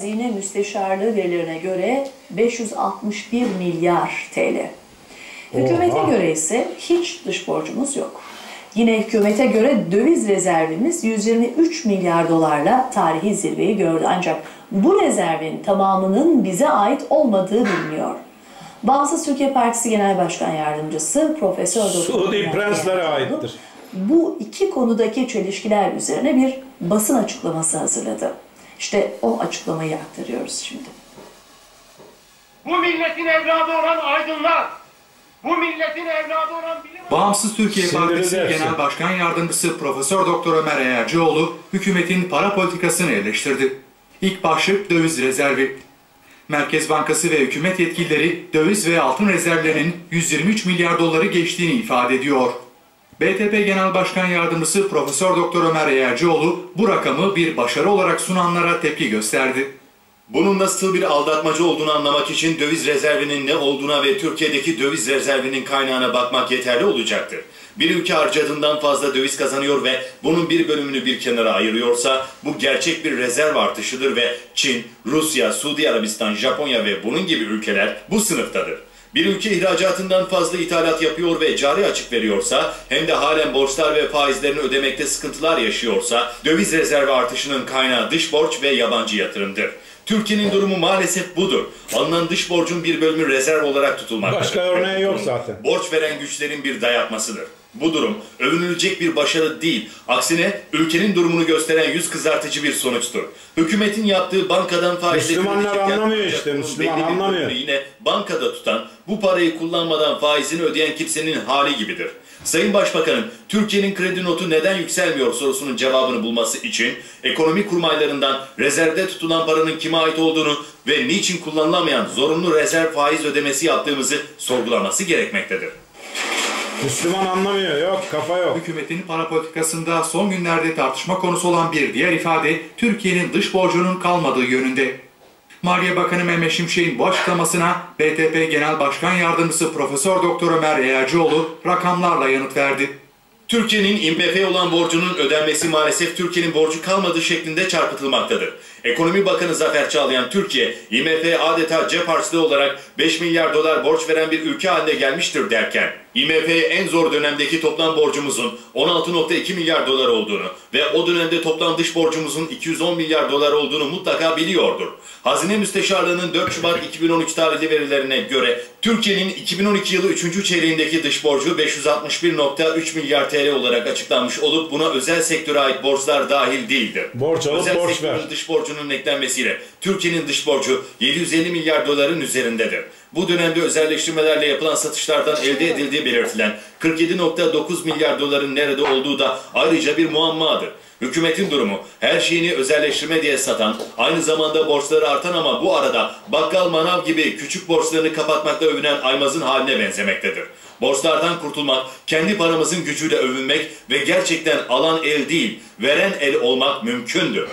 Hazine Müsteşarlığı verilerine göre 561 milyar TL. Hükümete Oha. göre ise hiç dış borcumuz yok. Yine hükümete göre döviz rezervimiz 123 milyar dolarla tarihi zirveyi gördü. Ancak bu rezervin tamamının bize ait olmadığı biliniyor. Bağımsız Türkiye Partisi Genel Başkan Yardımcısı Profesör Doktor Suudi prenslere aittir. Bu iki konudaki çelişkiler üzerine bir basın açıklaması hazırladı. İşte o açıklamayı aktarıyoruz şimdi. Bu milletin evladı olan aydınlar, bu milletin evladı olan bilim Bağımsız Türkiye Sinirli Partisi dersin. Genel Başkan Yardımcısı Profesör Doktor Ömer Eğercioğlu hükümetin para politikasını eleştirdi. İlk başlık döviz rezervi. Merkez Bankası ve hükümet yetkilileri döviz ve altın rezervlerinin 123 milyar doları geçtiğini ifade ediyor. BTP Genel Başkan Yardımcısı Profesör Doktor Ömer Eğercioğlu bu rakamı bir başarı olarak sunanlara tepki gösterdi. Bunun nasıl bir aldatmacı olduğunu anlamak için döviz rezervinin ne olduğuna ve Türkiye'deki döviz rezervinin kaynağına bakmak yeterli olacaktır. Bir ülke harcadığından fazla döviz kazanıyor ve bunun bir bölümünü bir kenara ayırıyorsa bu gerçek bir rezerv artışıdır ve Çin, Rusya, Suudi Arabistan, Japonya ve bunun gibi ülkeler bu sınıftadır. Bir ülke ihracatından fazla ithalat yapıyor ve cari açık veriyorsa hem de halen borçlar ve faizlerini ödemekte sıkıntılar yaşıyorsa döviz rezervi artışının kaynağı dış borç ve yabancı yatırımdır. Türkiye'nin durumu maalesef budur. Alınan dış borcun bir bölümü rezerv olarak tutulmaktadır. Başka örneği yok zaten. Borç veren güçlerin bir dayatmasıdır. Bu durum övünülecek bir başarı değil. Aksine ülkenin durumunu gösteren yüz kızartıcı bir sonuçtur. Hükümetin yaptığı bankadan faizleri Müslümanlar anlamıyor işte, Müslüman anlamıyor. Yine bankada tutan, bu parayı kullanmadan faizini ödeyen kimsenin hali gibidir. Sayın Başbakan'ın Türkiye'nin kredi notu neden yükselmiyor sorusunun cevabını bulması için ekonomi kurmaylarından rezervde tutulan paranın kime ait olduğunu ve niçin kullanılamayan zorunlu rezerv faiz ödemesi yaptığımızı sorgulaması gerekmektedir. Müslüman anlamıyor. Yok kafa yok. Hükümetin para politikasında son günlerde tartışma konusu olan bir diğer ifade Türkiye'nin dış borcunun kalmadığı yönünde. Maliye Bakanı Mehmet Şimşek'in bu açıklamasına BTP Genel Başkan Yardımcısı Profesör Doktor Ömer Eğercioğlu rakamlarla yanıt verdi. Türkiye'nin IMF olan borcunun ödenmesi maalesef Türkiye'nin borcu kalmadığı şeklinde çarpıtılmaktadır. Ekonomi Bakanı Zafer Çağlayan Türkiye, IMF adeta cep harçlığı olarak 5 milyar dolar borç veren bir ülke haline gelmiştir derken, IMF'ye en zor dönemdeki toplam borcumuzun 16.2 milyar dolar olduğunu ve o dönemde toplam dış borcumuzun 210 milyar dolar olduğunu mutlaka biliyordur. Hazine Müsteşarlığı'nın 4 Şubat 2013 tarihli verilerine göre Türkiye'nin 2012 yılı 3. çeyreğindeki dış borcu 561.3 milyar TL olarak açıklanmış olup buna özel sektöre ait borçlar dahil değildir. Borç alıp özel borç ver. dış borcunun eklenmesiyle Türkiye'nin dış borcu 750 milyar doların üzerindedir. Bu dönemde özelleştirmelerle yapılan satışlardan elde edildiği belirtilen 47.9 milyar doların nerede olduğu da ayrıca bir muammadır. Hükümetin durumu her şeyini özelleştirme diye satan, aynı zamanda borçları artan ama bu arada bakkal manav gibi küçük borçlarını kapatmakla övünen Aymaz'ın haline benzemektedir. Borçlardan kurtulmak, kendi paramızın gücüyle övünmek ve gerçekten alan el değil, veren el olmak mümkündür.